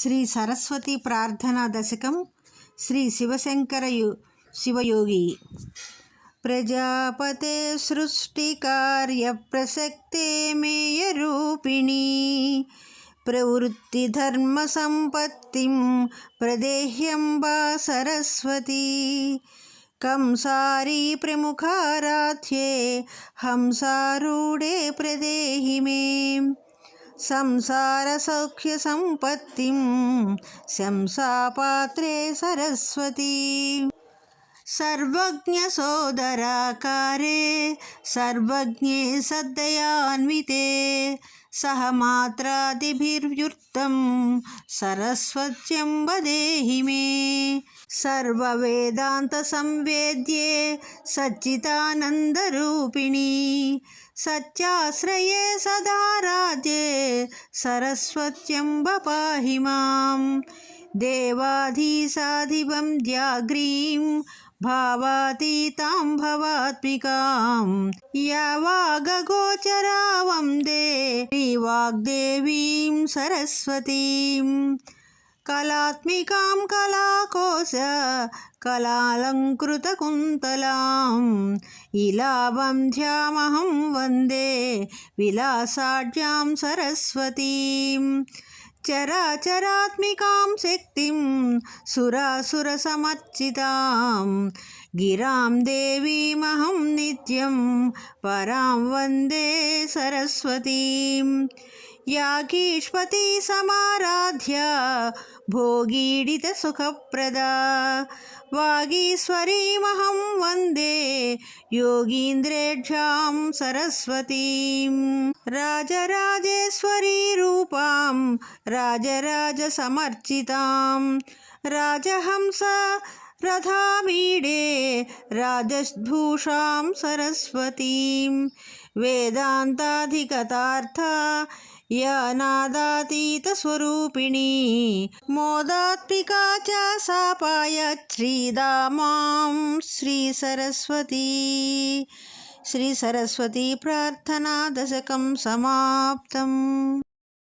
శ్రీ సరస్వతి ప్రార్థనా దశకం శ్రీ శివశంకరయు శివయోగి. ప్రజాపతే సృష్టికార్య ప్రసక్తే మేయరూపిణీ. ప్రవృత్తి ధర్మ సంపత్తిం ప్రదేహ్యంబా సరస్వతి. కంసారీ ప్రముఖారాధ్యే హంసారూఢే ప్రదేహి మేం संसारसौख्यसम्पत्तिं शंसापात्रे सरस्वती। सर्वज्ञसोदराकारे सर्वज्ञे सद्दयान्विते। సహ మాత్రాదిభిర్యుక్తం సరస్వత్యం వదేహి మే. సర్వవేదాంత సంవేద్యే సచ్చిదానందరూపిణి. సత్యాశ్రయే సదా రాజే సరస్వత్యంబ పాహి మాం. దేవాధీసాధిపం జాగ్రీం భావాతీతాం భవాత్మికాం యవాగోచరా श्रीवाग्देवीं सरस्वतीं कलात्मिकां कलाकोश कलालङ्कृतकुन्तलाम् इलावन्ध्यामहं वन्दे विलासाढ्यां చరాచరాత్మికాం శక్తిం సురాసురసమర్చితాం గిరాం దేవీమహం నిత్యం పరాం వందే సరస్వతీం యాగీష్పతి సమారాధ్య భోగీడిత సుఖప్రదా వాగీశ్వరీమహం వందే योगीन्द्रेभ्यां सरस्वतीं राजराजेश्वरीरूपां राजराजसमर्चितां राजहंस रथामीडे राजभूषां सरस्वतीं वेदान्ताधिगतार्था या नादातीतस्वरूपिणी मोदात्मिका च सापाय श्रीदा मां श्रीसरस्वती श्रीसरस्वती प्रार्थना दशकं समाप्तम्